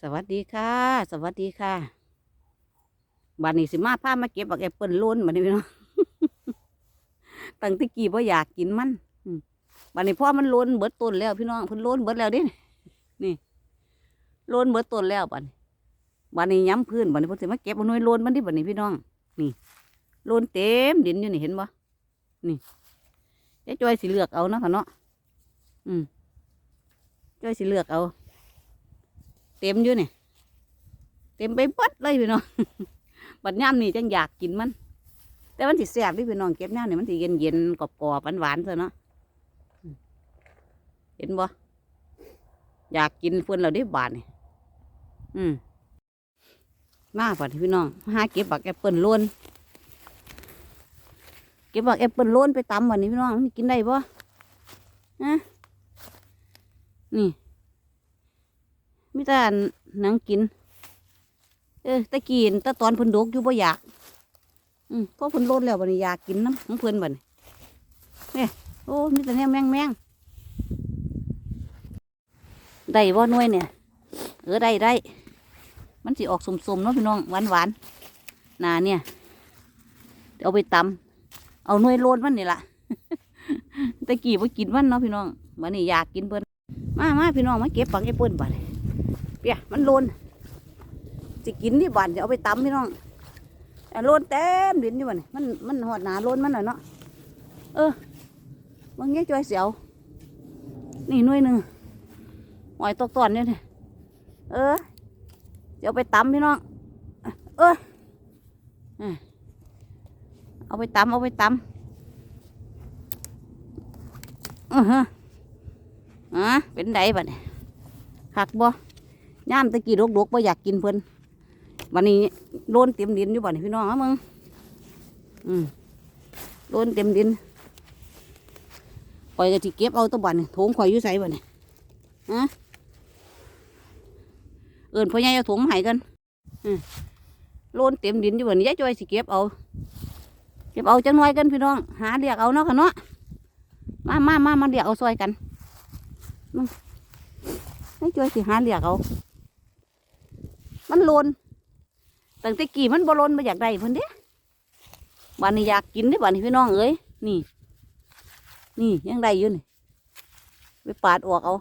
สวัสดีค่ะ สวัสดีค่ะบัดนี้สิมาพามาเก็บบักแอปเปิลล้นบัดนี้พี่น้องตั้งแตะกี้บ่อยากกินมันบัดนี้พ่อมันล้นเบิดต้นแล้วพี่น้องเพิ่นล้นเบิดแล้วดินี่ล้นเบิดต้นแล้วบันบัดนี้ย้ำพื้นบัดนี้เพิ่นสิมาเก็บเอาหน่วยล้นมันดิบัดนี้พี่น้อง นี่ล้นเต็มดินอยู่นี่เห็นบ่นี่เจ๊จอยสิเลือกเอาเนาะค่ะเนาะอืมจอยสิเลือกเอา เต็มอยู่นี่เต็มไปเบิดเลยพี่น้องบัดย่ำนี่จังอยากกินมัน แต่มันสิแซ่บเดิพี่น้องเก็บย่ำนี่ยมันสิเย็นเย็นกรอบกรอบหวานหวานๆซะเนาะเห็นบ่อยากกินเพื่อนเราได้บาทนี่อืมมาป่ะพี่น้องหาเก็บบักแอปเปิลโลนเก็บบักแอปเปิลโลนไปตำวันนี้พี่น้องมันกินได้บ่ฮะนี่ มิตาหนังกิน เออตะกีนตะตอนเพิ่นดกอยู่บ่อยากอืมเพอเพิ่นโลดแล้วบัดนี้อยากกินน้ำของเพิ่นบัดนี้เนี่ยโอ้มีแต่แนวแมงแมงได้บ่หน่วยเนี่ย เออได้ได้มันสิออกสมๆเนาะพี่น้องหวานหวานนาเนี่ยเดี๋ยวเอาไปตำเอาหน่วยโลดมันนี่ล่ะตะกี้บ่กินมันเนาะพี่น้องบัดนี้อยากกินเพิ่นมามาพี่น้องมาเก็บปักไอ้เปิ้นบัดนี้ เปียมันโลนสิกินที่บ้านจะเอาไปตำพี่น้องแต่โลนเต็มดินอยู่บ้านมันมันหอดหนาโลนมันหน่อยเนาะเออบางแง่จอยเสียวนี่หน่วยหนึ่งหอยตกตอนเนี่ยเออเดี๋ยวเอาไปตำพี่น้องเออเอาไปตำเอาไปตำอือฮะอะเป็นไดบ้านี้คักบ่ ย่ามตะกี้ดกๆบ่อยากกินเพิ่นวันนี้โลนเต็มดินอยู่บ่นี่พี่น้องเอามึงอืมโลนเต็มดินข่อยก็สิเก็บเอาตัวบันโถงข่อยอยู่ไสบ่นี่ฮะเอิ้นพ่อใหญ่เอาถุงมาให้กันอืมโลนเต็มดินอยู่บ่นี่ยายจอยสิเก็บเอา เก็บเอาจังน่อยกันพี่น้อง หาเรียกเอาเนาะค่ะเนาะมามามามาเรียกเอาซอยกันให้ช่วยสิหาเรียกเอา มันลนตั้งแต่กี่มันบ่โลนมาอยากได้เพิ่นเด้บ้านนี้อยากกินเด้บ้านนี้พี่น้องเอ้ยนี่ นี่ยังได้อยู่นี่ไปปาดออกเอา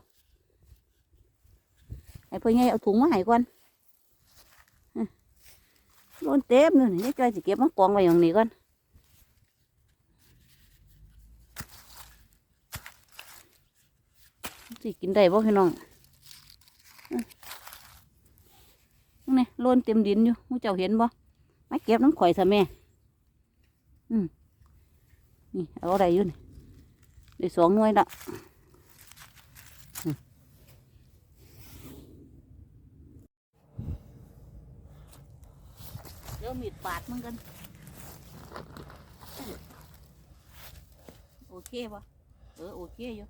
ให้พ่อนไงเอาถุงมาให้ก่อนลนเต็มเลยนี่ช่วยสิเก็บมากองไว้อย่างนี้ก่อนสิกินได้บ่พี่น้อง นี่โลนเต็มดินอยู่มูเจ้าเห็นบ่มาเก็บน้ำข่อยซะแม่อืมนี่เอาอะไรอยู่นี่ได้สองหน่วยละเดี๋ยวมีดปาดมันกัน โอเคปะเออโอเคอยู่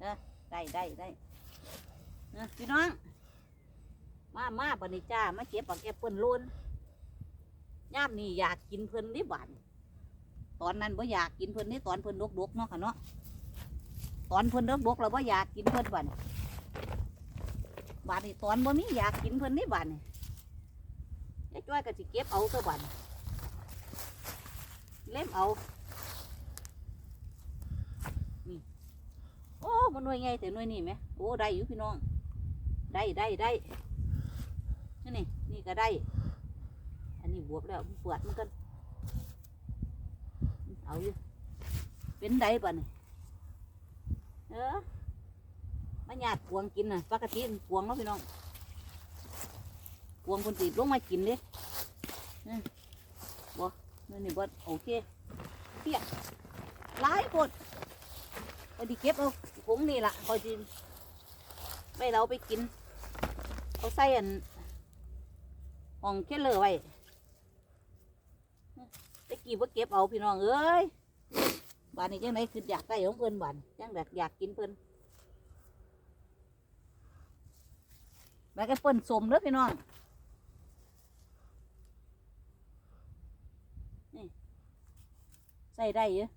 เออได้ได้ได้เออพี่น้อง มามาบันนี้จ้า มาเก็บปักแอปเปิลโลนย่ามนี่อยากกินเพิ่นนี่บานตอนนั้นบ่อยากกินเพิ่นนี่ตอนเพิ่นดกๆเนาะค่ะเนาะ ตอนเพิ่นดกๆเราบ่อยากกินเพิ่นบานบานนี่ตอนบ่มีอยากกินเพิ่นนี่บานนี่ไอ้จ้อยก็สิเก็บเอาตัวบานเล่มเอานี่โอ้มันหน่วยไงแต่หน่วยนี่ไหมโอ้ได้อยู่พี่น้อง ได้ได้ได้ นี่นี่ก็ได้ อันนี้บวบแล้วเปิดมันกันเอาอยู่เป็นได้ป่ะนี่เออมาหยาดกวงกินน่ะปกติกวงเนาะพี่น้องกวงคนติดลงมากินเด้เออบ่นี่นี่บ่โอเคเพี้ยหลายคนไปดิเก็บเอาผงนี่ล่ะคอยจิไปเราไปกินเขาใส่อัน ห้องเคลเลอร์ไว้ตะกี้ว่าเก็บเอาพี่น้องเอ้ยบ้านนี้จังไหนคืออยากได้ของเพิ่นบ้านจังแบบอยากกินเพิ่นแบบก็เพิ่นสมเด้อพี่น้องนี่ใส่ได้เยอะ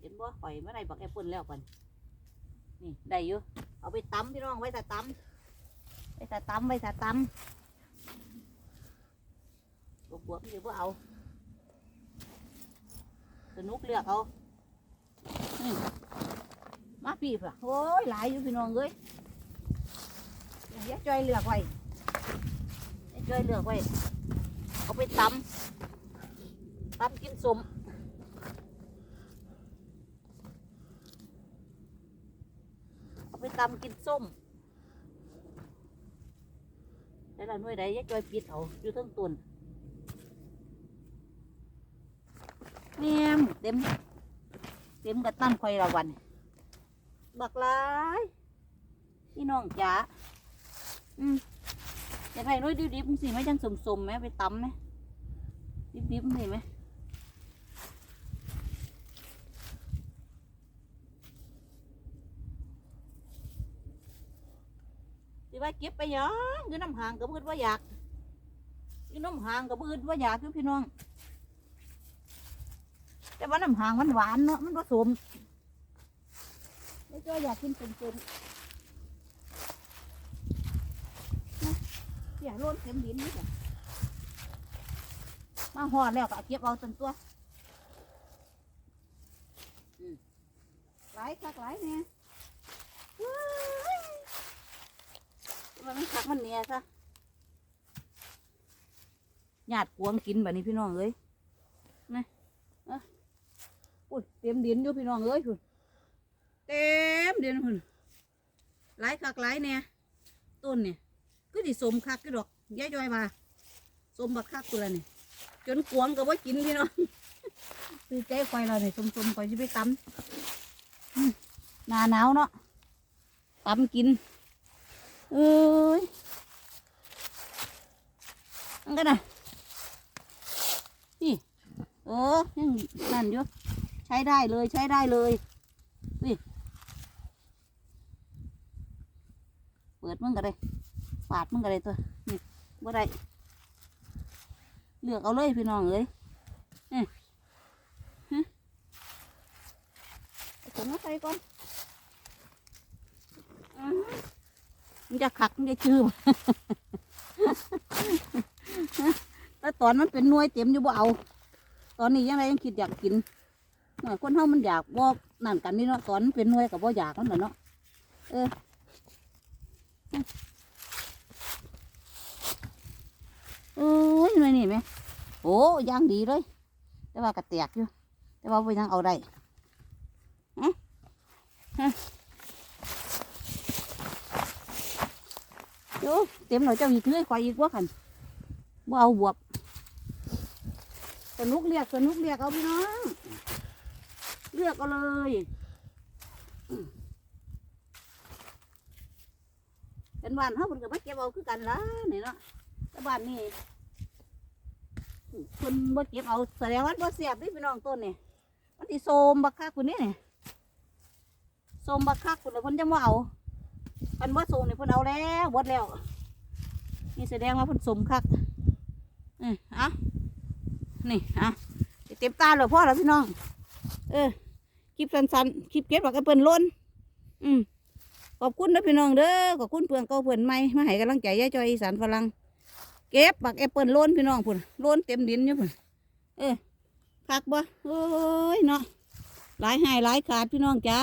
เห็นบ่ข่อยเมื่อไรบักแอปเปิลแล้วกัน นี่ได้อยู่เอาไปตำพี่น้องไว้แต่ตำไว้แต่ตำไว้แต่ตำบวบวกๆนี่เดี๋ยวพวกเอาสนุกเลือกเอามาปีบอะโอ้ยหลายอยู่พี่น้องเอ้ยเดี๋ยวจอยเลือกไว้เดี๋ยวจอยเลือกไว้เอาไปตำตำกินสม เอาไป ตำกินส้มแต่ละหน่วยใดยายจอยปิดเอาอยู่ทั้งต้นแม่มเต็ม เต็มกระตั้นคอยละวันบักหลายพี่น้องจ๋าอืมอยากให้หน้อยดิบๆสิไหมจังสมๆไหมไปตำไหมดิบๆนี่ไหม สิว่าเก็บไปยังอยู่น้ำหางกับพืชว่าอยากอยู่น้ำหางกับพืชว่าอยากอยู่พี่น้อง แต่ว่าน้ำหางมันหวานเนาะมันผสมไม่ก็อยากกินเป็นๆนะอย่าโล้นเข็มดินนี่จ้ะมาห่อดแล้วก็เก็บเอาตันตัวหลายคักหลายเนี่ยว้าย มันไม่คักมันเนี่ยซะญาติกวงกินแบบนี้พี่น้องเอ้ยนะเอ้ยอุ้ยเต็มดินอยู่พี่น้องเอ้ยคุณเต็มดินคุณหลายคักหลายเนี่ยต้นเนี่ยก็ดิสมคักก็ดอกย้ายจอยมาสมบักคักตัวนี่จนกวงก็ว่ากินพี่น้องซื้อใจไฟเราเนี่ยสมๆไฟจะไปตำอืมหนาหนาวเนาะตำกิน เอ้ยอันกันนะนี่เออยังนั่นอยู่ใช้ได้เลยใช้ได้เลยนี่เปิดมึงก็ได้ปาดมึงก็ได้ตัวนี่บ่ได้เลือกเอาเลยพี่น้องเอ้ยนี่ฮะเอาถุงมาใส่ก่อนอือ มันจะขักมันจะชืบแล้วตอนมันเป็นน่วยเต็มอยู่บ่เอา ตอนนี้ยังไงยังคิดอยากกินหน่อยคนเฮามันอยากบ่นั่นกันนี่เนาะตอนมันเป็นน่วยกับบ่อยากมันเนาะเออเอ้ยหน่นี่ไหมโอ้ยางดีเลย แต่ว่ากระแตกอยู่ แต่ว่าบ่ยังเอาได้ฮะฮะ โอ้เต็มหน่อยเจ้าอีกเลยควายอีกว่าขันบ่เอาบวบสนุกเรียกสนุกเรียกเอาพี่น้องเลือกเอาเลยเป็นบ้านเขาเพิ่นก็มาเก็บเอาคือกันละนี่เนาะแต่บ้านนี่เพิ่นบ่เก็บเอาแสดงว่าบ่เสียบนี่พี่น้องต้นนี่มันสิโซมบักคักคนนี้นี่โซมบักคักคนละเพิ่นจะบ่เอา เพิ่นว่าสูงนี่เพิ่นเอาแล้วหมดแล้ว นี่แสดงว่าเพิ่นสมคักนี่เอะนี่อะเต็มตาเลยพ่อแล้วพี่น้อง เออคลิปสั้นๆคลิปเก็บบอกกับเพิ่นล้น อืมขอบคุณนะพี่น้องเด้อขอบคุณเพื่อนเก่าเพื่อนใหม่มาให้กำลังใจย่าจอยอีสานฝรั่งเก็บบักแอปเปิลล้นพี่น้องพุ่นล้นเต็มดินอยู่พุ่นเออคักบ่โอ้ยเนาะหลายหายหลายขาดพี่น้องจ้า